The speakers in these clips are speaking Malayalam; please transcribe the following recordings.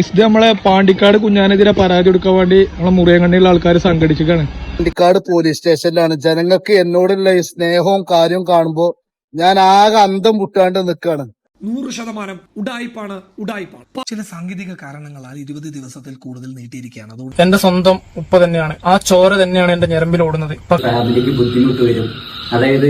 ഇത് നമ്മളെ പാണ്ടിക്കാട് കുഞ്ഞാനെതിരെ പരാതി കൊടുക്കാൻ വേണ്ടി നമ്മളെ മുറിയങ്കണ്ണിയുള്ള ആൾക്കാർ സംഘടിച്ചിട്ടാണ് പാണ്ടിക്കാട് പോലീസ് സ്റ്റേഷനിലാണ്. ജനങ്ങൾക്ക് എന്നോടുള്ള ഈ സ്നേഹവും കാര്യവും കാണുമ്പോൾ ഞാൻ ആകെ അന്തം മുട്ടാണ്ട് നിൽക്കാണ് നൂറ് ശതമാനം ഉടായിപ്പാണ് ഉടായിപ്പാണ്. ചില സാങ്കേതിക കാരണങ്ങളാൽ ഇരുപത് ദിവസത്തിൽ കൂടുതൽ നീട്ടിയിരിക്കുകയാണ്. അതുകൊണ്ട് എന്റെ സ്വന്തം ഉപ്പ തന്നെയാണ്. ആ ചോര തന്നെയാണ് എന്റെ ഞരമ്പിൽ ഓടുന്നത്. ഫാമിലിക്ക് ബുദ്ധിമുട്ട് വരും. അതായത്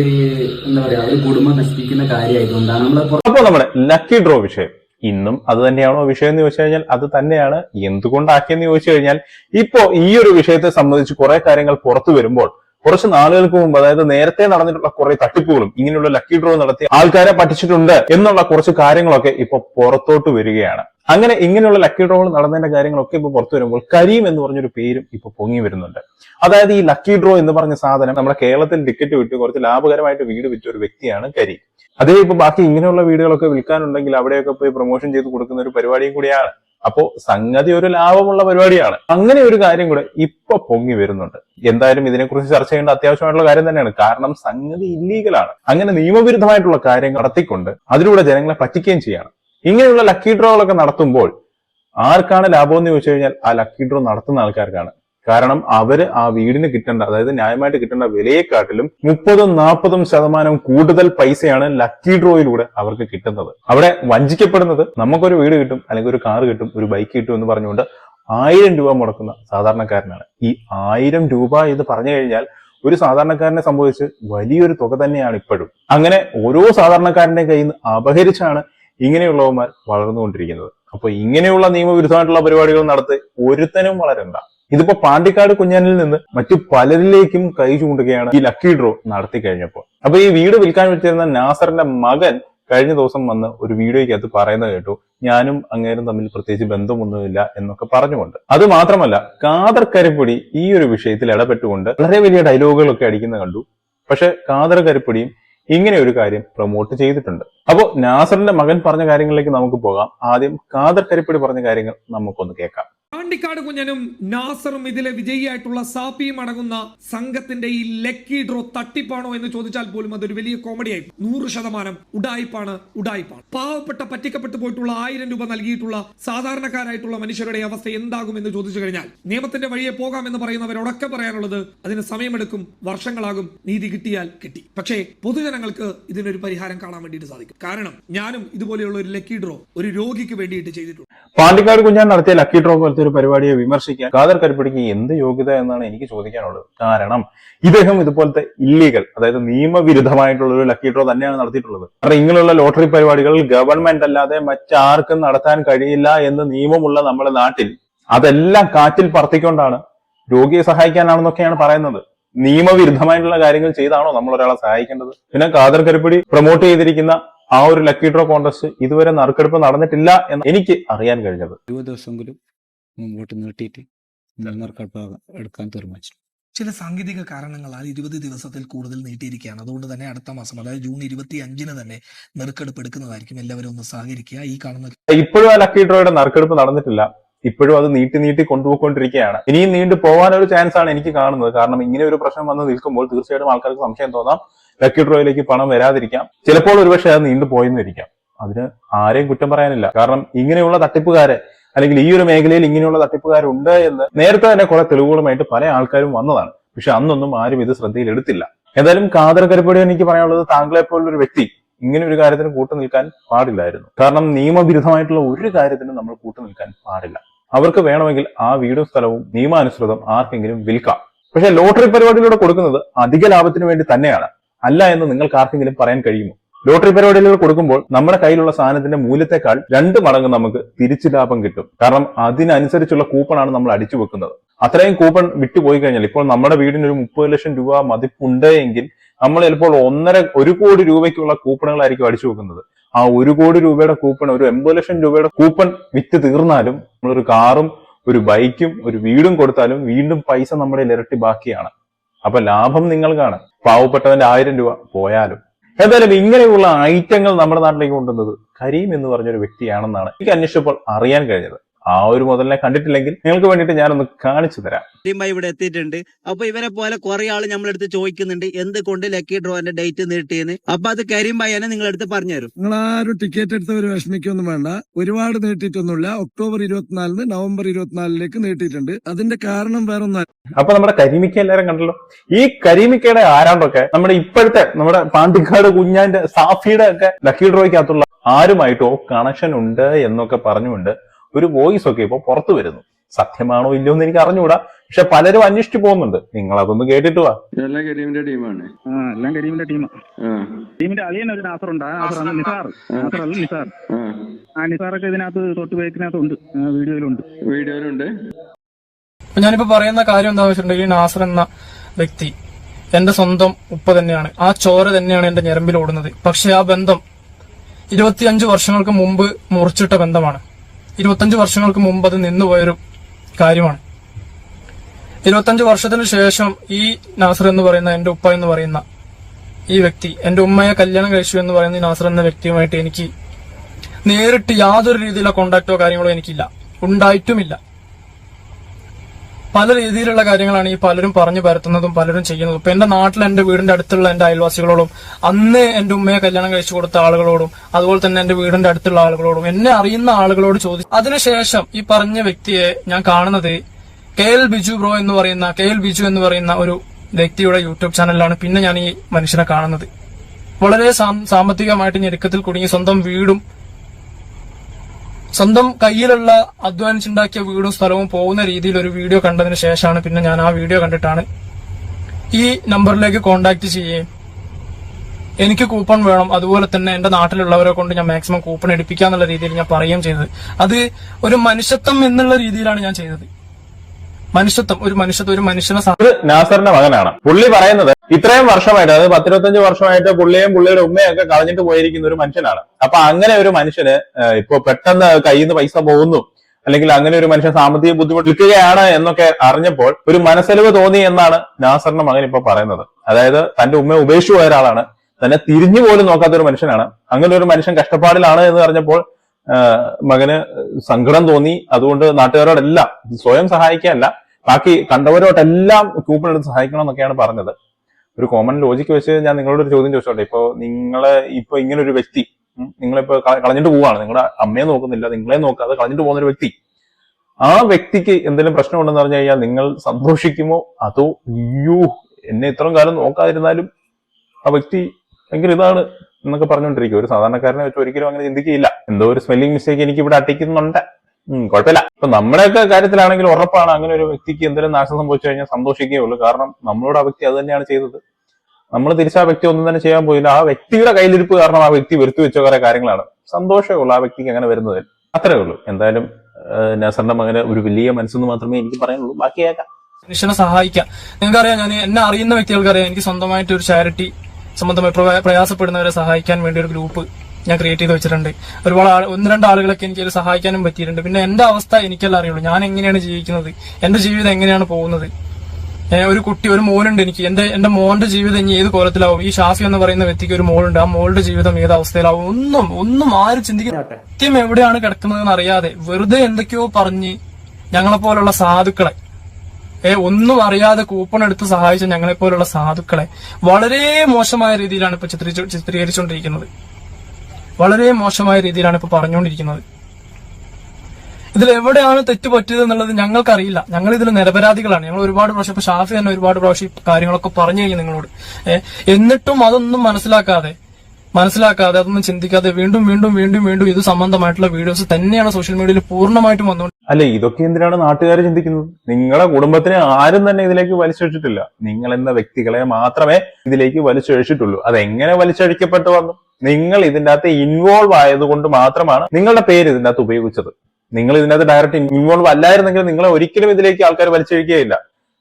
എന്താ പറയാ ഒരു കുടുംബം നശിപ്പിക്കുന്ന കാര്യമായതുകൊണ്ടാണ് നമ്മൾ അപ്പോൾ നമ്മുടെ ലക്കി ഡ്രോ വിഷയം. ഇന്നും അത് തന്നെയാണോ വിഷയം എന്ന് ചോദിച്ചു കഴിഞ്ഞാൽ അത് തന്നെയാണ്. എന്തുകൊണ്ടാക്കിയെന്ന് ചോദിച്ചു കഴിഞ്ഞാൽ ഇപ്പോ ഈ ഒരു വിഷയത്തെ സംബന്ധിച്ച് കുറെ കാര്യങ്ങൾ പുറത്തു വരുമ്പോൾ കുറച്ച് നാളുകൾക്ക് മുമ്പ് അതായത് നേരത്തെ നടന്നിട്ടുള്ള കുറെ തട്ടിപ്പുകളും ഇങ്ങനെയുള്ള ലക്കി ഡ്രോ നടത്തി ആൾക്കാരെ പറ്റിച്ചിട്ടുണ്ട് എന്നുള്ള കുറച്ച് കാര്യങ്ങളൊക്കെ ഇപ്പൊ പുറത്തോട്ട് വരികയാണ്. അങ്ങനെ ഇങ്ങനെയുള്ള ലക്കി ഡ്രോകൾ നടന്നതിന്റെ കാര്യങ്ങളൊക്കെ ഇപ്പൊ പുറത്തു വരുമ്പോൾ കരീം എന്ന് പറഞ്ഞൊരു പേരും ഇപ്പൊ പൊങ്ങി വരുന്നുണ്ട്. അതായത് ഈ ലക്കി ഡ്രോ എന്ന് പറഞ്ഞ സാധനം നമ്മുടെ കേരളത്തിൽ ടിക്കറ്റ് വിറ്റ് കുറച്ച് ലാഭകരമായിട്ട് വീട് വിറ്റ ഒരു വ്യക്തിയാണ് കരീം. അതേ ഇപ്പൊ ബാക്കി ഇങ്ങനെയുള്ള വീടുകളൊക്കെ വിൽക്കാനുണ്ടെങ്കിൽ അവിടെയൊക്കെ പോയി പ്രൊമോഷൻ ചെയ്ത് കൊടുക്കുന്ന ഒരു പരിപാടിയും കൂടിയാണ്. അപ്പോ സംഗതി ഒരു ലാഭമുള്ള പരിപാടിയാണ്. അങ്ങനെ ഒരു കാര്യം കൂടെ ഇപ്പൊ പൊങ്ങി വരുന്നുണ്ട്. എന്തായാലും ഇതിനെക്കുറിച്ച് ചർച്ച ചെയ്യേണ്ട അത്യാവശ്യമായിട്ടുള്ള കാര്യം തന്നെയാണ്. കാരണം സംഗതി ഇല്ലീഗലാണ് അങ്ങനെ നിയമവിരുദ്ധമായിട്ടുള്ള കാര്യം നടത്തിക്കൊണ്ട് അതിലൂടെ ജനങ്ങളെ പറ്റിക്കുകയും ചെയ്യാണ്. ഇങ്ങനെയുള്ള ലക്കി ഡ്രോകളൊക്കെ നടത്തുമ്പോൾ ആർക്കാണ് ലാഭം എന്ന് ചോദിച്ചു കഴിഞ്ഞാൽ ആ ലക്കി ഡ്രോ നടത്തുന്ന ആൾക്കാർക്കാണ്. കാരണം അവർ ആ വീടിന് കിട്ടേണ്ട അതായത് ന്യായമായിട്ട് കിട്ടേണ്ട വിലയെക്കാട്ടിലും മുപ്പതും നാൽപ്പതും ശതമാനം കൂടുതൽ പൈസയാണ് ലക്കി ഡ്രോയിലൂടെ അവർക്ക് കിട്ടുന്നത്. അവിടെ വഞ്ചിക്കപ്പെടുന്നത് നമുക്കൊരു വീട് കിട്ടും അല്ലെങ്കിൽ ഒരു കാർ കിട്ടും ഒരു ബൈക്ക് കിട്ടും എന്ന് പറഞ്ഞുകൊണ്ട് ആയിരം രൂപ മുടക്കുന്ന സാധാരണക്കാരനാണ്. ഈ ആയിരം രൂപ എന്ന് പറഞ്ഞു കഴിഞ്ഞാൽ ഒരു സാധാരണക്കാരനെ സംബന്ധിച്ച് വലിയൊരു തുക തന്നെയാണ് ഇപ്പോഴും. അങ്ങനെ ഓരോ സാധാരണക്കാരന്റെ കയ്യിൽ നിന്ന് അപഹരിച്ചാണ് ഇങ്ങനെയുള്ളവന്മാർ വളർന്നുകൊണ്ടിരിക്കുന്നത്. അപ്പൊ ഇങ്ങനെയുള്ള നിയമവിരുദ്ധമായിട്ടുള്ള പരിപാടികൾ നടത്തി ഒരുത്തനും വളരണ്ട. ഇതിപ്പോ പാണ്ടിക്കാട് കുഞ്ഞാനിൽ നിന്ന് മറ്റു പലരിലേക്കും കൈ ചൂണ്ടുകയാണ് ഈ ലക്കി ഡ്രോ നടത്തി കഴിഞ്ഞപ്പോൾ. അപ്പൊ ഈ വീട് വിൽക്കാൻ വെച്ചിരുന്ന നാസറിന്റെ മകൻ കഴിഞ്ഞ ദിവസം വന്ന് ഒരു വീഡിയോയ്ക്കകത്ത് പറയുന്നത് കേട്ടു ഞാനും അങ്ങേരും തമ്മിൽ പ്രത്യേകിച്ച് ബന്ധമൊന്നുമില്ല എന്നൊക്കെ പറഞ്ഞുകൊണ്ട്. അത് മാത്രമല്ല കാദർ കരിപ്പൊടി ഈ ഒരു വിഷയത്തിൽ ഇടപെട്ടുകൊണ്ട് വളരെ വലിയ ഡയലോഗുകളൊക്കെ അടിക്കുന്ന കണ്ടു. പക്ഷെ കാദർ കരിപ്പൊടിയും ഇങ്ങനെ ഒരു കാര്യം പ്രൊമോട്ട് ചെയ്തിട്ടുണ്ട്. അപ്പോ നാസറിന്റെ മകൻ പറഞ്ഞ കാര്യങ്ങളിലേക്ക് നമുക്ക് പോകാം. ആദ്യം കാദർ കരിപ്പൊടി പറഞ്ഞ കാര്യങ്ങൾ നമുക്കൊന്ന് കേൾക്കാം. പാണ്ടിക്കാട് കുഞ്ഞനും നാസറും ഇതിലെ വിജയിയായിട്ടുള്ള സാപ്പിയും അടങ്ങുന്ന സംഘത്തിന്റെ ഈ ലക്കി ഡ്രോ തട്ടിപ്പാണോ എന്ന് ചോദിച്ചാൽ പോലും അതൊരു വലിയ കോമഡിയായി. നൂറ് ശതമാനം ഉഡായിപ്പാണ് ഉഡായിപ്പാണ് പാവപ്പെട്ട പറ്റിക്കപ്പെട്ടു പോയിട്ടുള്ള ആയിരം രൂപ നൽകിയിട്ടുള്ള സാധാരണക്കാരായിട്ടുള്ള മനുഷ്യരുടെ അവസ്ഥ എന്താകും എന്ന് ചോദിച്ചു കഴിഞ്ഞാൽ നിയമത്തിന്റെ വഴിയെ പോകാം എന്ന് പറയുന്നവരോടൊക്കെ പറയാനുള്ളത് അതിന് സമയമെടുക്കും വർഷങ്ങളാകും നീതി കിട്ടിയാൽ കിട്ടി. പക്ഷേ പൊതുജനങ്ങൾക്ക് ഇതിനൊരു പരിഹാരം കാണാൻ വേണ്ടിയിട്ട് സാധിക്കും. കാരണം ഞാനും ഇതുപോലെയുള്ള ഒരു ലക്കി ഡ്രോ ഒരു രോഗിക്ക് വേണ്ടിയിട്ട് ചെയ്തിട്ടുണ്ട്. പാണ്ടിക്കാട് കുഞ്ഞാൻ നടത്തിയ ലക്കി ഡ്രോ പോലത്തെ ഒരു പരിപാടിയെ വിമർശിക്കാൻ ഖാദർ കരിപ്പടിക്ക് എന്ത് യോഗ്യത എന്നാണ് എനിക്ക് ചോദിക്കാനുള്ളത്. കാരണം ഇദ്ദേഹം ഇതുപോലത്തെ ഇല്ലീഗൽ അതായത് നിയമവിരുദ്ധമായിട്ടുള്ള ഒരു ലക്കി ഡ്രോ തന്നെയാണ് നടത്തിയിട്ടുള്ളത്. കാരണം ഇങ്ങനെയുള്ള ലോട്ടറി പരിപാടികൾ ഗവൺമെന്റ് അല്ലാതെ മറ്റാർക്കും നടത്താൻ കഴിയില്ല എന്ന് നിയമമുള്ള നമ്മുടെ നാട്ടിൽ അതെല്ലാം കാറ്റിൽ പറത്തിക്കൊണ്ടാണ് രോഗിയെ സഹായിക്കാനാണെന്നൊക്കെയാണ് പറയുന്നത്. നിയമവിരുദ്ധമായിട്ടുള്ള കാര്യങ്ങൾ ചെയ്താണോ നമ്മൾ ഒരാളെ സഹായിക്കേണ്ടത്? പിന്നെ ഖാദർ കരിപ്പടി പ്രൊമോട്ട് ചെയ്തിരിക്കുന്ന ആ ഒരു ലക്കി ഡ്രോ കോൺടസ്റ്റ് ഇതുവരെ നറുക്കെടുപ്പ് നടന്നിട്ടില്ല എന്ന് എനിക്ക് അറിയാൻ കഴിഞ്ഞത്. ഇരുപത് ദിവസമെങ്കിലും മുമ്പോട്ട് നീട്ടിയിട്ട് നറുക്കെടുപ്പ് എടുക്കാൻ തീരുമാനിച്ചു. ചില സാങ്കേതിക കാരണങ്ങളാൽ ഇരുപത് ദിവസത്തിൽ കൂടുതൽ നീട്ടിയിരിക്കുകയാണ്. അതുകൊണ്ട് തന്നെ അടുത്ത മാസം അതായത് ജൂൺ ഇരുപത്തി അഞ്ചിന് തന്നെ നെറുക്കെടുപ്പ് എടുക്കുന്നതായിരിക്കും. എല്ലാവരും ഒന്ന് സഹകരിക്കുക. ഈ കാണുന്ന ഇപ്പോഴും ആ ലക്കി ഡ്രോയുടെ നറുക്കെടുപ്പ് നടന്നിട്ടില്ല. ഇപ്പോഴും അത് നീട്ടി നീട്ടി കൊണ്ടുപോയിക്കൊണ്ടിരിക്കുകയാണ്. ഇനിയും നീണ്ടു ഒരു ചാൻസ് ആണ് എനിക്ക് കാണുന്നത്. കാരണം ഇങ്ങനെ ഒരു പ്രശ്നം വന്ന് നിൽക്കുമ്പോൾ തീർച്ചയായിട്ടും ആൾക്കാർക്ക് സംശയം തോന്നാം. ലക്കി ഡ്രോയിലേക്ക് പണം വരാതിരിക്കാം. ചിലപ്പോൾ ഒരുപക്ഷെ അത് നീണ്ടു പോയെന്നിരിക്കാം അതിന് ആരെയും കുറ്റം പറയാനില്ല. കാരണം ഇങ്ങനെയുള്ള തട്ടിപ്പുകാരെ അല്ലെങ്കിൽ ഈ ഒരു മേഖലയിൽ ഇങ്ങനെയുള്ള തട്ടിപ്പുകാരുണ്ട് എന്ന് നേരത്തെ തന്നെ കുറെ തെളിവുകളുമായിട്ട് പല ആൾക്കാരും വന്നതാണ്. പക്ഷെ അന്നൊന്നും ആരും ഇത് ശ്രദ്ധയിലെടുത്തില്ല എന്തായാലും കാതർ കരിപ്പടി എനിക്ക് പറയാനുള്ളത് താങ്കളെ പോലുള്ള ഒരു വ്യക്തി ഇങ്ങനെ ഒരു കാര്യത്തിന് കൂട്ടു നിൽക്കാൻ പാടില്ലായിരുന്നു. കാരണം നിയമവിരുദ്ധമായിട്ടുള്ള ഒരു കാര്യത്തിനും നമ്മൾ കൂട്ടു നിൽക്കാൻ പാടില്ല. അവർക്ക് വേണമെങ്കിൽ ആ വീടും സ്ഥലവും നിയമാനുസൃതം ആർക്കെങ്കിലും വിൽക്കാം. പക്ഷെ ലോട്ടറി പരിപാടിയിലൂടെ കൊടുക്കുന്നത് അധിക ലാഭത്തിന് വേണ്ടി തന്നെയാണ്. അല്ല എന്ന് നിങ്ങൾക്ക് ആർക്കെങ്കിലും പറയാൻ കഴിയുമോ? ലോട്ടറി പരിപാടികൾ കൊടുക്കുമ്പോൾ നമ്മുടെ കയ്യിലുള്ള സാധനത്തിന്റെ മൂല്യത്തെക്കാൾ രണ്ട് മടങ്ങ് നമുക്ക് തിരിച്ചു ലാഭം കിട്ടും. കാരണം അതിനനുസരിച്ചുള്ള കൂപ്പണാണ് നമ്മൾ അടിച്ചു വെക്കുന്നത്. അത്രയും കൂപ്പൺ വിട്ടുപോയി കഴിഞ്ഞാൽ ഇപ്പോൾ നമ്മുടെ വീടിന് ഒരു മുപ്പത് ലക്ഷം രൂപ മതിപ്പുണ്ട് എങ്കിൽ നമ്മൾ ചിലപ്പോൾ ഒന്നര ഒരു കോടി രൂപയ്ക്കുള്ള കൂപ്പണുകളായിരിക്കും അടിച്ചു വെക്കുന്നത്. ആ ഒരു കോടി രൂപയുടെ കൂപ്പൺ ഒരു എൺപത് ലക്ഷം രൂപയുടെ കൂപ്പൺ വിറ്റ് തീർന്നാലും നമ്മളൊരു കാറും ഒരു ബൈക്കും ഒരു വീടും കൊടുത്താലും വീണ്ടും പൈസ നമ്മുടെ ഇരട്ടി ബാക്കിയാണ്. അപ്പൊ ലാഭം നിങ്ങൾക്കാണ്. പാവപ്പെട്ടവന്റെ ആയിരം രൂപ പോയാലും. എന്തായാലും ഇങ്ങനെയുള്ള ഐറ്റങ്ങൾ നമ്മുടെ നാട്ടിലേക്ക് കൊണ്ടുവന്നത് കരീം എന്ന് പറഞ്ഞൊരു വ്യക്തിയാണെന്നാണ് എനിക്ക് അന്വേഷിച്ചപ്പോൾ അറിയാൻ കഴിഞ്ഞത്. ആ ഒരു മുതലിനെ കണ്ടിട്ടില്ലെങ്കിൽ നിങ്ങൾക്ക് വേണ്ടിയിട്ട് ഞാനൊന്ന് കാണിച്ചു തരാം. ടീമായി ഇവിടെ എത്തിയിട്ടുണ്ട്. അപ്പൊ ഇവരെ പോലെ കുറെ ആൾ നമ്മളെടുത്ത് ചോദിക്കുന്നുണ്ട്. എന്ത് കൊണ്ട് ലക്കി ഡ്രോന്റെ ഡേറ്റ് നീട്ടിയെന്ന്. അപ്പൊ അത് കരീം ഭായിനെ നിങ്ങളെടുത്ത് പറഞ്ഞുതരും നിങ്ങൾ ആരും ടിക്കറ്റ് എടുത്തവർ വിഷമിക്കൊന്നും വേണ്ട. ഒരുപാട് നീട്ടിയിട്ടൊന്നുമില്ല. ഒക്ടോബർ ഇരുപത്തിനാലിന് നവംബർ ഇരുപത്തിനാലിലേക്ക് നീട്ടിയിട്ടുണ്ട്. അതിന്റെ കാരണം വേറെ ഒന്നും അപ്പൊ നമ്മുടെ കരിമിക്ക എല്ലാരും കണ്ടല്ലോ. ഈ കരിമിക്കയുടെ ആരാണ്ടൊക്കെ നമ്മുടെ ഇപ്പോഴത്തെ നമ്മുടെ പാണ്ടിക്കാട് കുഞ്ഞാന്റെ സാഫിയുടെ ഒക്കെ ലക്കി ഡ്രോയ്ക്കകത്തുള്ള ആരുമായിട്ടോ കണക്ഷൻ ഉണ്ട് എന്നൊക്കെ പറഞ്ഞുകൊണ്ട് ഒരു വോയിസ് ഒക്കെ ഇപ്പൊ പുറത്തു വരുന്നു. സത്യമാണോ ഇല്ലയോ എന്ന് എനിക്ക് അറിഞ്ഞുകൂടാ. പക്ഷെ പലരും അന്വേഷിച്ചു പോകുന്നുണ്ട്. നിങ്ങൾ അതൊന്ന് കേട്ടിട്ട് വാ. എല്ലാം കരീമിന്റെ ടീമാണ് ആ എല്ലാം കരീമിന്റെ ടീമാ ടീമിന്റെ അളിയൻ ഒരു നാസർ ഉണ്ട്. നിസാർ നാസർ. അല്ല നിസാർ ആ. നിസാറൊക്കെ ഇതിനകത്ത് തൊട്ട് ബേക്കിനകത്തുണ്ട് വീഡിയോയിലുണ്ട്. വീഡിയോയിലുണ്ട്. അപ്പൊ ഞാനിപ്പോ പറയുന്ന കാര്യം എന്താ വെച്ചിട്ടുണ്ടെങ്കിൽ നാസർ എന്ന വ്യക്തി എന്റെ സ്വന്തം ഉപ്പ തന്നെയാണ്. ആ ചോര തന്നെയാണ് എന്റെ ഞരമ്പിൽ ഓടുന്നത്. പക്ഷെ ആ ബന്ധം ഇരുപത്തിയഞ്ച് വർഷങ്ങൾക്ക് മുമ്പ് മുറിച്ചിട്ട ബന്ധമാണ്. ഇരുപത്തഞ്ച് വർഷങ്ങൾക്ക് മുമ്പ് അത് നിന്നുപോയൊരു കാര്യമാണ്. ഇരുപത്തഞ്ച് വർഷത്തിന് ശേഷം ഈ നാസർ എന്ന് പറയുന്ന എന്റെ ഉപ്പ എന്ന് പറയുന്ന ഈ വ്യക്തി എന്റെ ഉമ്മയെ കല്യാണം കഴിച്ചു എന്ന് പറയുന്ന നാസർ എന്ന വ്യക്തിയുമായിട്ട് എനിക്ക് നേരിട്ട് യാതൊരു രീതിയിലുള്ള കോണ്ടാക്റ്റോ കാര്യങ്ങളോ എനിക്കില്ല. ഉണ്ടായിട്ടുമില്ല. പല രീതിയിലുള്ള കാര്യങ്ങളാണ് ഈ പലരും പറഞ്ഞു പരത്തുന്നതും പലരും ചെയ്യുന്നതും. ഇപ്പൊ എന്റെ നാട്ടിൽ എന്റെ വീടിന്റെ അടുത്തുള്ള എന്റെ അയൽവാസികളോടും അന്ന് എന്റെ ഉമ്മയെ കല്യാണം കഴിച്ചു കൊടുത്ത ആളുകളോടും അതുപോലെ തന്നെ എന്റെ വീടിന്റെ അടുത്തുള്ള ആളുകളോടും എന്നെ അറിയുന്ന ആളുകളോട് ചോദിച്ചു അതിനുശേഷം ഈ പറഞ്ഞ വ്യക്തിയെ ഞാൻ കാണുന്നത് കെ എൽ ബിജു ബ്രോ എന്ന് പറയുന്ന കെ എൽ ബിജു എന്ന് പറയുന്ന ഒരു വ്യക്തിയുടെ യൂട്യൂബ് ചാനലിലാണ് പിന്നെ ഞാൻ ഈ മനുഷ്യനെ കാണുന്നത്. വളരെ സാമ്പത്തികമായിട്ട് ഞെരുക്കത്തിൽ കുടുങ്ങി സ്വന്തം വീടും സ്വന്തം കയ്യിലുള്ള അധ്വാനിച്ചുണ്ടാക്കിയ വീടും സ്ഥലവും പോകുന്ന രീതിയിൽ ഒരു വീഡിയോ കണ്ടതിന് ശേഷമാണ് പിന്നെ ഞാൻ ആ വീഡിയോ കണ്ടിട്ടാണ് ഈ നമ്പറിലേക്ക് കോണ്ടാക്ട് ചെയ്യുകയും എനിക്ക് കൂപ്പൺ വേണം. അതുപോലെ തന്നെ എന്റെ നാട്ടിലുള്ളവരെ കൊണ്ട് ഞാൻ മാക്സിമം കൂപ്പൺ എടുപ്പിക്കാന്നുള്ള രീതിയിൽ ഞാൻ പറയുകയും ചെയ്തത്. അത് ഒരു മനുഷ്യത്വം എന്നുള്ള രീതിയിലാണ് ഞാൻ ചെയ്തത്. മനുഷ്യത്വം ഒരു മനുഷ്യത്വം ഒരു മനുഷ്യനെ നാസറിന്റെ മകനാണ്. പുള്ളി പറയുന്നത് ഇത്രയും വർഷമായിട്ട് അതായത് പത്തിരുപത്തഞ്ച് വർഷമായിട്ട് പുള്ളിയും പുള്ളിയുടെ ഉമ്മയും ഒക്കെ കളഞ്ഞിട്ട് പോയിരിക്കുന്ന ഒരു മനുഷ്യനാണ്. അപ്പൊ അങ്ങനെ ഒരു മനുഷ്യന് ഇപ്പോ പെട്ടെന്ന് കയ്യിൽ നിന്ന് പൈസ പോകുന്നു. അല്ലെങ്കിൽ അങ്ങനെ ഒരു മനുഷ്യൻ സാമ്പത്തിക ബുദ്ധിമുട്ടിക്കുകയാണ് എന്നൊക്കെ അറിഞ്ഞപ്പോൾ ഒരു മനസ്സലിവ് തോന്നി എന്നാണ് നാസറിന്റെ മകൻ ഇപ്പൊ പറയുന്നത്. അതായത് തന്റെ ഉമ്മയെ ഉപേക്ഷിച്ചു പോയ ഒരാളാണ്. തന്നെ തിരിഞ്ഞു പോലും നോക്കാത്ത ഒരു മനുഷ്യനാണ്. അങ്ങനെ ഒരു മനുഷ്യൻ കഷ്ടപ്പാടിലാണ് എന്ന് പറഞ്ഞപ്പോൾ മകന് സങ്കടം തോന്നി. അതുകൊണ്ട് നാട്ടുകാരോടെല്ലാം സ്വയം സഹായിക്കാനല്ല ബാക്കി കണ്ടവരോട്ടെല്ലാം കൂപ്പൺ എടുത്ത് സഹായിക്കണം എന്നൊക്കെയാണ് പറഞ്ഞത്. ഒരു കോമൺ ലോജിക്ക് വെച്ച് ഞാൻ നിങ്ങളോട് ഒരു ചോദ്യം ചോദിച്ചോട്ടെ. ഇപ്പൊ നിങ്ങളെ ഇപ്പൊ ഇങ്ങനെ ഒരു വ്യക്തി നിങ്ങളിപ്പോൾ നിങ്ങളിപ്പോ കളഞ്ഞിട്ട് പോവുകയാണ് നിങ്ങളുടെ അമ്മയെ നോക്കുന്നില്ല നിങ്ങളെ നോക്കാതെ കളഞ്ഞിട്ട് പോകുന്ന ഒരു വ്യക്തി. ആ വ്യക്തിക്ക് എന്തെങ്കിലും പ്രശ്നം ഉണ്ടെന്ന് പറഞ്ഞു കഴിഞ്ഞാൽ നിങ്ങൾ സന്തോഷിക്കുമോ? അതോ അയ്യോ എന്നെ ഇത്രയും കാലം നോക്കാതിരുന്നാലും ആ വ്യക്തി ഭയങ്കര ഇതാണ് എന്നൊക്കെ പറഞ്ഞുകൊണ്ടിരിക്കും. ഒരു സാധാരണക്കാരനെ വെച്ച് ഒരിക്കലും അങ്ങനെ ചിന്തിക്കുകയില്ല. എന്തോ ഒരു സ്പെല്ലിംഗ് മിസ്റ്റേക്ക് എനിക്ക് ഇവിടെ അട്ടിക്കുന്നുണ്ട്. കുഴപ്പമില്ല. ഇപ്പൊ നമ്മുടെയൊക്കെ കാര്യത്തിലാണെങ്കിൽ ഉറപ്പാണ് അങ്ങനെ ഒരു വ്യക്തിക്ക് എന്തെങ്കിലും നാശം സംഭവിച്ചു കഴിഞ്ഞാൽ സന്തോഷിക്കുകയുള്ളൂ കാരണം നമ്മളോട് ആ വ്യക്തി അത് തന്നെയാണ് ചെയ്തത്. നമ്മൾ തിരിച്ച് ആ വ്യക്തി ഒന്നും തന്നെ ചെയ്യാൻ പോയില്ല. ആ വ്യക്തിയുടെ കയ്യിലിരിപ്പ് കാരണം ആ വ്യക്തി വരുത്തി വെച്ച കുറെ കാര്യങ്ങളാണ്. സന്തോഷമേ ഉള്ളൂ ആ വ്യക്തിക്ക് അങ്ങനെ വരുന്നതിൽ അത്രേ ഉള്ളൂ. എന്തായാലും നസറിന്റെ മകന് ഒരു വലിയ മനസ്സെന്ന് മാത്രമേ എനിക്ക് പറയാനുള്ളൂ. ബാക്കി കേൾക്കാം. മനുഷ്യനെ സഹായിക്കാം. നിങ്ങൾക്കറിയാം ഞാൻ എന്നെ അറിയുന്ന വ്യക്തികൾക്കറിയാം. എനിക്ക് സ്വന്തമായിട്ട് ഒരു ചാരിറ്റി സംബന്ധമായി പ്രയ- പ്രയാസപ്പെടുന്നവരെ സഹായിക്കാൻ വേണ്ടി ഒരു ഗ്രൂപ്പ് ഞാൻ ക്രിയേറ്റ് ചെയ്ത് വെച്ചിട്ടുണ്ട്. ഒരുപാട് ആൾ ഒന്ന് രണ്ട് ആളുകളൊക്കെ എനിക്ക് അതിൽ സഹായിക്കാനും പറ്റിയിട്ടുണ്ട്. പിന്നെ എന്റെ അവസ്ഥ എനിക്കല്ല അറിയുള്ളൂ. ഞാൻ എങ്ങനെയാണ് ജീവിക്കുന്നത്? എന്റെ ജീവിതം എങ്ങനെയാണ് പോകുന്നത്? ഒരു കുട്ടി ഒരു മോനുണ്ട് എനിക്ക്. എന്റെ എന്റെ മോന്റെ ജീവിതം ഇനി ഏത് കോലത്തിലാവും? ഈ ഷാഫി എന്ന് പറയുന്ന വ്യക്തിക്ക് ഒരു മോളുണ്ട്. ആ മോളുടെ ജീവിതം ഏത് അവസ്ഥയിലാവും? ഒന്നും ഒന്നും ആരും ചിന്തിക്കുന്ന സത്യം എവിടെയാണ് കിടക്കുന്നതെന്ന് അറിയാതെ വെറുതെ എന്തൊക്കെയോ പറഞ്ഞ് ഞങ്ങളെപ്പോലുള്ള സാധുക്കളെ ഏ ഒന്നും അറിയാതെ കൂപ്പൺ എടുത്ത് സഹായിച്ച ഞങ്ങളെപ്പോലുള്ള സാധുക്കളെ വളരെ മോശമായ രീതിയിലാണ് ഇപ്പൊ ചിത്രീകരിച്ചു ചിത്രീകരിച്ചുകൊണ്ടിരിക്കുന്നത്. വളരെ മോശമായ രീതിയിലാണ് ഇപ്പൊ പറഞ്ഞുകൊണ്ടിരിക്കുന്നത്. ഇതിൽ എവിടെയാണ് തെറ്റ് പറ്റിയത് എന്നുള്ളത് ഞങ്ങൾക്കറിയില്ല. ഞങ്ങൾ ഇതിൽ നിരപരാധികളാണ്. ഞങ്ങൾ ഒരുപാട് പ്രാവശ്യം ഇപ്പൊ ഷാഫി തന്നെ ഒരുപാട് പ്രാവശ്യം കാര്യങ്ങളൊക്കെ പറഞ്ഞു കഴിഞ്ഞു നിങ്ങളോട്. എന്നിട്ടും അതൊന്നും മനസ്സിലാക്കാതെ മനസ്സിലാക്കാതെ അതൊന്നും ചിന്തിക്കാതെ വീണ്ടും വീണ്ടും വീണ്ടും വീണ്ടും ഇത് സംബന്ധമായിട്ടുള്ള വീഡിയോസ് തന്നെയാണ് സോഷ്യൽ മീഡിയയിൽ പൂർണമായിട്ടും വന്നുകൊണ്ട് അല്ല ഇതൊക്കെ എന്തിനാണ് നാട്ടുകാർ ചിന്തിക്കുന്നത്? നിങ്ങളുടെ കുടുംബത്തിനെ ആരും തന്നെ ഇതിലേക്ക് വലിച്ചഴിച്ചിട്ടില്ല. നിങ്ങൾ എന്ന വ്യക്തികളെ മാത്രമേ ഇതിലേക്ക് വലിച്ചഴിച്ചിട്ടുള്ളൂ. അത് എങ്ങനെ വലിച്ചഴിക്കപ്പെട്ടു വന്നു? നിങ്ങൾ ഇതിന്റെ അകത്ത് ഇൻവോൾവ് ആയതുകൊണ്ട് മാത്രമാണ് നിങ്ങളുടെ പേര് ഇതിന്റെ അകത്ത് ഉപയോഗിച്ചത്. നിങ്ങൾ ഇതിനകത്ത് ഡയറക്റ്റ് ഇൻവോൾവ് അല്ലായിരുന്നെങ്കിൽ നിങ്ങളെ ഒരിക്കലും ഇതിലേക്ക് ആൾക്കാർ വലിച്ചഴിക്കുകയില്ല.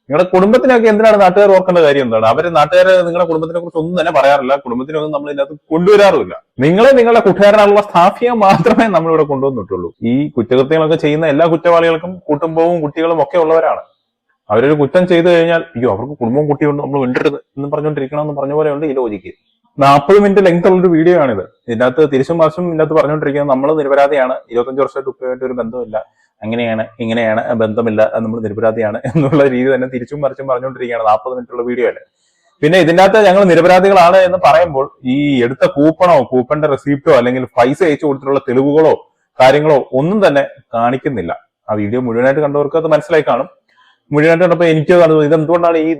നിങ്ങളുടെ കുടുംബത്തിനൊക്കെ എന്തിനാണ് നാട്ടുകാർ ഓർക്കേണ്ട കാര്യം എന്താണ്? അവർ നാട്ടുകാർ നിങ്ങളുടെ കുടുംബത്തിനെ കുറിച്ച് ഒന്നും തന്നെ പറയാറില്ല. കുടുംബത്തിനൊന്നും നമ്മൾ ഇതിനകത്ത് കൊണ്ടുവരാറില്ല നിങ്ങളെ നിങ്ങളുടെ കൂട്ടുകാരനുള്ള സ്ഥാഫിയെ മാത്രമേ നമ്മൾ ഇവിടെ കൊണ്ടുവന്നിട്ടുള്ളൂ. ഈ കുറ്റകൃത്യങ്ങളൊക്കെ ചെയ്യുന്ന എല്ലാ കുറ്റവാളികൾക്കും കുടുംബവും കുട്ടികളും ഒക്കെ ഉള്ളവരാണ്. അവരൊരു കുറ്റം ചെയ്തു കഴിഞ്ഞാൽ അയ്യോ അവർക്ക് കുടുംബവും കുട്ടിയുണ്ട് നമ്മൾ മിണ്ടരുത് എന്ന് പറഞ്ഞുകൊണ്ടിരിക്കണം എന്ന് പറഞ്ഞ പോലെ ഉണ്ട് ഈ ലോജിക്ക്. നാൽപ്പത് മിനിറ്റ് ലെങ്ത് ഉള്ള ഒരു വീഡിയോ ആണിത്. ഇതിനകത്ത് തിരിച്ചും മറിച്ചും ഇതിനകത്ത് പറഞ്ഞുകൊണ്ടിരിക്കുന്നത് നമ്മൾ നിരപരാധിയാണ്. ഇരുപത്തഞ്ച് വർഷമായിട്ട് ഉപ്പയുമായിട്ട് ഒരു ബന്ധമില്ല. അങ്ങനെയാണ് ഇങ്ങനെയാണ് ബന്ധമില്ല നമ്മൾ നിരപരാധിയാണ് എന്നുള്ള രീതി തന്നെ തിരിച്ചും മറിച്ചും പറഞ്ഞുകൊണ്ടിരിക്കുകയാണ് നാൽപ്പത് മിനിറ്റ് ഉള്ള വീഡിയോ അല്ലേ. പിന്നെ ഇതിനകത്ത് ഞങ്ങൾ നിരപരാധികളാണ് എന്ന് പറയുമ്പോൾ ഈ എടുത്ത കൂപ്പണോ കൂപ്പണിന്റെ റെസിപ്റ്റോ അല്ലെങ്കിൽ പൈസ അയച്ചു കൊടുത്തിട്ടുള്ള തെളിവുകളോ കാര്യങ്ങളോ ഒന്നും തന്നെ കാണിക്കുന്നില്ല. ആ വീഡിയോ മുഴുവനായിട്ട് കണ്ടവർക്ക് അത് മനസ്സിലായി കാണും. മുഴുവനായിട്ട് കണ്ടപ്പോ എനിക്ക് കാണുന്നത് ഇത് എന്തുകൊണ്ടാണ് ഈ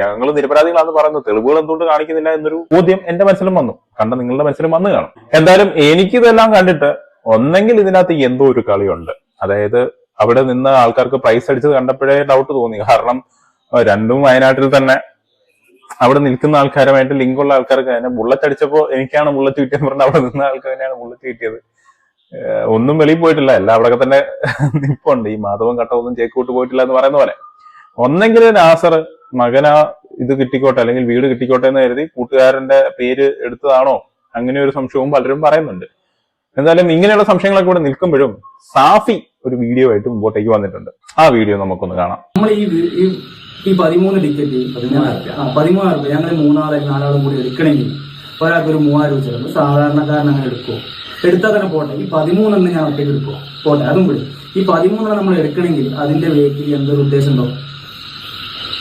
ഞങ്ങൾ നിരപരാധികളാണെന്ന് പറയുന്നത്? തെളിവുകൾ എന്തുകൊണ്ട് കാണിക്കുന്നില്ല എന്നൊരു ബോധ്യം എന്റെ മനസ്സിലും വന്നു. കണ്ട നിങ്ങളുടെ മനസ്സിലും വന്നു കാണും. എന്തായാലും എനിക്ക് ഇതെല്ലാം കണ്ടിട്ട് ഒന്നെങ്കിൽ ഇതിനകത്ത് എന്തോ ഒരു കളിയുണ്ട്. അതായത് അവിടെ നിന്ന് ആൾക്കാർക്ക് പ്രൈസ് അടിച്ചത് കണ്ടപ്പോഴേ ഡൗട്ട് തോന്നി. കാരണം രണ്ടും വയനാട്ടിൽ തന്നെ അവിടെ നിൽക്കുന്ന ആൾക്കാരുമായിട്ട് ലിങ്ക് ഉള്ള ആൾക്കാർക്ക് തന്നെ ബുള്ളറ്റ് അടിച്ചപ്പോൾ എനിക്കാണ് ബുള്ളറ്റ് കിട്ടിയെന്ന് പറഞ്ഞാൽ അവിടെ നിന്ന ആൾക്കാർ തന്നെയാണ് ബുള്ളറ്റ് കിട്ടിയത്. ഒന്നും വെളിയിൽ പോയിട്ടില്ല. എല്ലാം അവിടെ തന്നെ നിപ്പുണ്ട്. ഈ മാധവൻ കട്ടവൊന്നും ചേക്കൂട്ട് പോയിട്ടില്ല എന്ന് പറയുന്ന പോലെ. ഒന്നെങ്കിൽ നാസർ മകനാ ഇത് കിട്ടിക്കോട്ടെ അല്ലെങ്കിൽ വീട് കിട്ടിക്കോട്ടെ എന്ന് കരുതി കൂട്ടുകാരന്റെ പേര് എടുത്തതാണോ? അങ്ങനെ ഒരു സംശയവും പലരും പറയുന്നുണ്ട്. എന്തായാലും ഇങ്ങനെയുള്ള സംശയങ്ങളൊക്കെ ഇവിടെ നിൽക്കുമ്പോഴും സാഫി ഒരു വീഡിയോ ആയിട്ട് മുമ്പോട്ടേക്ക് വന്നിട്ടുണ്ട്. ആ വീഡിയോ നമുക്കൊന്ന് കാണാം. നമ്മൾ ഈ ഈ പതിമൂന്ന് ടിക്കറ്റ് ആ പതിമൂന്നായിരം രൂപ ഞങ്ങൾ മൂന്നാളെ നാലാളും കൂടി എടുക്കണമെങ്കിൽ ഒരാൾക്ക് ഒരു മൂവായിരം രൂപ ചെയ്യുന്നത് സാധാരണക്കാരൻ അങ്ങനെ എടുക്കുമോ എടുത്താൽ തന്നെ പോട്ടെ ഈ പതിമൂന്നെണ്ണം ഞാൻ ഒറ്റയ്ക്ക് എടുക്കുക പോട്ടെ അതും വിടും. ഈ പതിമൂന്നെണ്ണം നമ്മൾ എടുക്കണമെങ്കിൽ അതിന്റെ വേക്കിൽ എന്തൊരു ഉദ്ദേശം ഉണ്ടോ?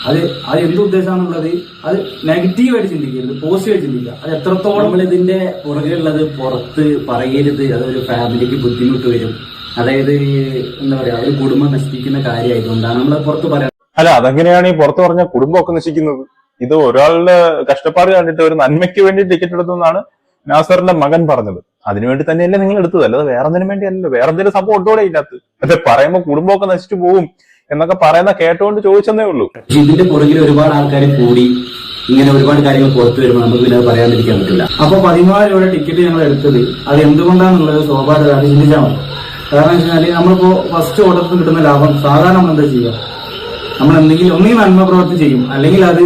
അത് അത് എന്ത് ഉദ്ദേശമാണെന്നുള്ളത് അത് നെഗറ്റീവായിട്ട് ചിന്തിക്കരുത് പോസിറ്റീവായിട്ട് ചിന്തിക്കുക. അത് എത്രത്തോളം നമ്മൾ ഇതിന്റെ പുറകിലുള്ളത് പുറത്ത് പറയരുത്. അതൊരു ഫാമിലിക്ക് ബുദ്ധിമുട്ട് വരും. അതായത് എന്താ പറയാ ഒരു കുടുംബം നശിപ്പിക്കുന്ന കാര്യമായതുകൊണ്ടാണ് നമ്മൾ പുറത്ത് പറയാം അല്ല അതെങ്ങനെയാണ് ഈ പുറത്ത് പറഞ്ഞ കുടുംബമൊക്കെ നശിക്കുന്നത്? ഇത് ഒരാളുടെ കഷ്ടപ്പാട് കണ്ടിട്ട് ഒരു നന്മയ്ക്ക് വേണ്ടി ടിക്കറ്റ് എടുത്തു എന്നാണ് നാസറിന്റെ മകൻ പറഞ്ഞത്. അതിനുവേണ്ടി തന്നെയല്ലേ നിങ്ങൾ എടുത്തത്? അല്ലാതെ വേറെ എന്തിനും വേണ്ടി അല്ലല്ലോ വേറെ എന്തെങ്കിലും ഉണ്ടോടെ ഇല്ലാത്ത അല്ലെ പറയുമ്പോൾ കുടുംബമൊക്കെ നശിച്ചു പോകും എന്നൊക്കെ പറയുന്ന കേട്ടുകൊണ്ട് ചോദിച്ചെന്നേ ഉള്ളൂ. ഇതിന്റെ പുറകിൽ ഒരുപാട് ആൾക്കാർ കൂടി ഇങ്ങനെ ഒരുപാട് കാര്യങ്ങൾ പുറത്തു വരുമ്പോൾ നമുക്ക് പിന്നെ അത് പറയാതിരിക്കാൻ പറ്റില്ല. അപ്പൊ പതിമൂവായിരം രൂപയുടെ ടിക്കറ്റ് ഞങ്ങൾ എടുത്തത് അത് എന്തുകൊണ്ടാണെന്നുള്ളത് സ്വാഭാവികമായിട്ട് ചിന്തിച്ചാൽ മതി. കാരണം വെച്ച് കഴിഞ്ഞാൽ നമ്മളിപ്പോ ഫസ്റ്റ് ഓർഡറിന് കിട്ടുന്ന ലാഭം സാധാരണ നമ്മൾ എന്താ ചെയ്യുക? നമ്മൾ എന്തെങ്കിലും ഒന്നെങ്കിൽ നന്മ പ്രവർത്തി ചെയ്യും. അല്ലെങ്കിൽ അത്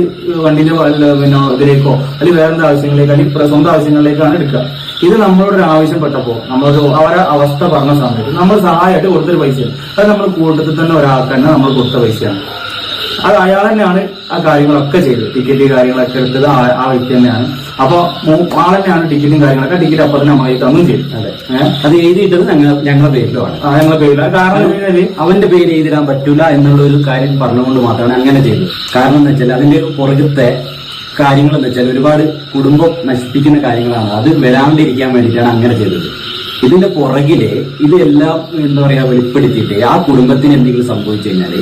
വണ്ടിന്റെ പിന്നെ ഇതിലേക്കോ അല്ലെങ്കിൽ വേറെന്താ ആവശ്യങ്ങളിലേക്കോ അല്ലെങ്കിൽ സ്വന്തം ആവശ്യങ്ങളിലേക്കാണ് എടുക്കുക. ഇത് നമ്മളോട് ഒരു ആവശ്യപ്പെട്ടപ്പോ നമ്മളൊരു അവരെ അവസ്ഥ പറഞ്ഞ സമയത്ത് നമ്മൾ സഹായമായിട്ട് കൊടുത്തൊരു പൈസയാണ്. അത് നമ്മൾ കൂട്ടത്തിൽ തന്നെ ഒരാൾക്ക് തന്നെ നമ്മൾ കൊടുത്ത പൈസയാണ്. അത് അയാൾ തന്നെയാണ് ആ കാര്യങ്ങളൊക്കെ ചെയ്തത്. ടിക്കറ്റ് കാര്യങ്ങളൊക്കെ എടുത്തത് ആ- വ്യക്തി തന്നെയാണ്. അപ്പൊ ആൾ തന്നെയാണ് ടിക്കറ്റും കാര്യങ്ങളൊക്കെ ടിക്കറ്റ് അപ്പൊ തന്നെ നമ്മൾ തന്നും ചെയ്തു. അതെ. അത് എഴുതിയിട്ടത് ഞങ്ങൾ ഞങ്ങളുടെ പേരിലുമാണ് ആ ഞങ്ങളെ പേരിലാണ് കാരണം അവന്റെ പേര് എഴുതിടാൻ പറ്റൂല എന്നുള്ള ഒരു കാര്യം പറഞ്ഞുകൊണ്ട് മാത്രമാണ് അങ്ങനെ ചെയ്തത്. കാരണം എന്ന് വെച്ചാൽ അതിന്റെ പുറകത്തെ കാര്യങ്ങൾ എന്താ വെച്ചാൽ ഒരുപാട് കുടുംബം നശിപ്പിക്കുന്ന കാര്യങ്ങളാണ്. അത് വരാണ്ടിരിക്കാൻ വേണ്ടിയിട്ടാണ് അങ്ങനെ ചെയ്തത്. ഇതിന്റെ പുറകിൽ ഇതെല്ലാം എന്താ പറയാ വെളിപ്പെടുത്തിയിട്ട് ആ കുടുംബത്തിന് എന്തെങ്കിലും സംഭവിച്ചു കഴിഞ്ഞാൽ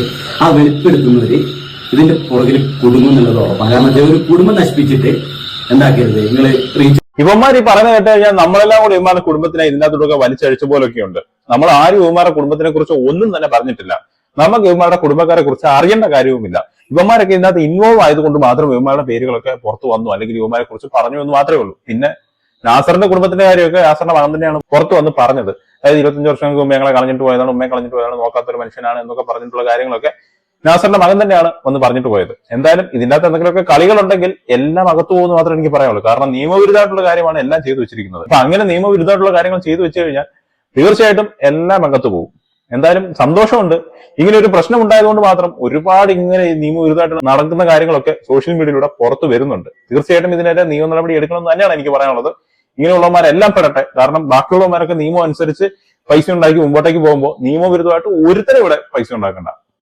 ആ വെളിപ്പെടുത്തുന്നവര് ഇതിന്റെ പുറകിൽ കുടുംബം എന്നുള്ളത് ഉറപ്പാണ്. കാരണം ഒരു കുടുംബം നശിപ്പിച്ചിട്ട് എന്താക്കരുത്? നിങ്ങൾ ഇവന്മാർ ഈ പറഞ്ഞു കേട്ട് കഴിഞ്ഞാൽ നമ്മളെല്ലാം കൂടി ഇവന്മാരുടെ കുടുംബത്തിനെ ഇതിനകത്തോടൊക്കെ വലിച്ചഴിച്ച പോലൊക്കെ ഉണ്ട്. നമ്മൾ ആരും ഇവന്മാരുടെ കുടുംബത്തിനെ കുറിച്ച് ഒന്നും തന്നെ പറഞ്ഞിട്ടില്ല. നമുക്ക് ഇവന്മാരുടെ കുടുംബക്കാരെ കുറിച്ച് അറിയേണ്ട കാര്യവുമില്ല. ഇവന്മാരൊക്കെ ഇതിനകത്ത് ഇൻവോൾവ് ആയതുകൊണ്ട് മാത്രം ഇവന്മാരുടെ പേരുകളൊക്കെ പുറത്തു വന്നു. അല്ലെങ്കിൽ ഇവന്മാരെ കുറിച്ച് പറഞ്ഞു എന്ന് മാത്രമേ ഉള്ളൂ. പിന്നെ നാസറിന്റെ കുടുംബത്തിന്റെ കാര്യമൊക്കെ നാസറിന്റെ മകൻ തന്നെയാണ് പുറത്തു വന്ന് പറഞ്ഞത്. അതായത് ഇരുപത്തഞ്ച് വർഷങ്ങൾക്ക് മുമ്പ് ഞങ്ങളെ കളഞ്ഞിട്ട് പോയതാണ് ഉമ്മയെ കളഞ്ഞിട്ട് പോയതാണ് നോക്കാത്ത ഒരു മനുഷ്യനാണ് എന്നൊക്കെ പറഞ്ഞിട്ടുള്ള കാര്യങ്ങളൊക്കെ നാസറിന്റെ മകൻ തന്നെയാണ് വന്ന് പറഞ്ഞിട്ട് പോയത്. എന്തായാലും ഇതിനകത്ത് എന്തെങ്കിലുമൊക്കെ കളികളുണ്ടെങ്കിൽ എല്ലാം അകത്തു പോകുന്നു മാത്രമേ എനിക്ക് പറയാനുള്ളൂ. കാരണം നിയമവിരുദ്ധമായിട്ടുള്ള കാര്യമാണ് എല്ലാം ചെയ്തു വെച്ചിരിക്കുന്നത്. അപ്പൊ അങ്ങനെ നിയമവിരുദ്ധമായിട്ടുള്ള കാര്യങ്ങൾ ചെയ്തു വെച്ച് കഴിഞ്ഞാൽ തീർച്ചയായിട്ടും എല്ലാം അകത്തു പോകും. എന്തായാലും സന്തോഷമുണ്ട്. ഇങ്ങനെ ഒരു പ്രശ്നം ഉണ്ടായതുകൊണ്ട് മാത്രം ഒരുപാട് ഇങ്ങനെ നിയമവിരുദ്ധമായിട്ട് നടക്കുന്ന കാര്യങ്ങളൊക്കെ സോഷ്യൽ മീഡിയയിലൂടെ പുറത്തു വരുന്നുണ്ട്. തീർച്ചയായിട്ടും ഇതിനെതിരെ നിയമ നടപടി എടുക്കണമെന്ന് തന്നെയാണ് എനിക്ക് പറയാനുള്ളത്. ഇങ്ങനെയുള്ളവന്മാരെല്ലാം പെടട്ടെ. കാരണം ബാക്കിയുള്ളവന്മാരൊക്കെ നിയമം അനുസരിച്ച് പൈസ ഉണ്ടാക്കി മുമ്പോട്ടേക്ക് പോകുമ്പോൾ നിയമവിരുദ്ധമായിട്ട് ഒരുത്തരും ഇവിടെ പൈസ ഉണ്ടാക്കണ്ട.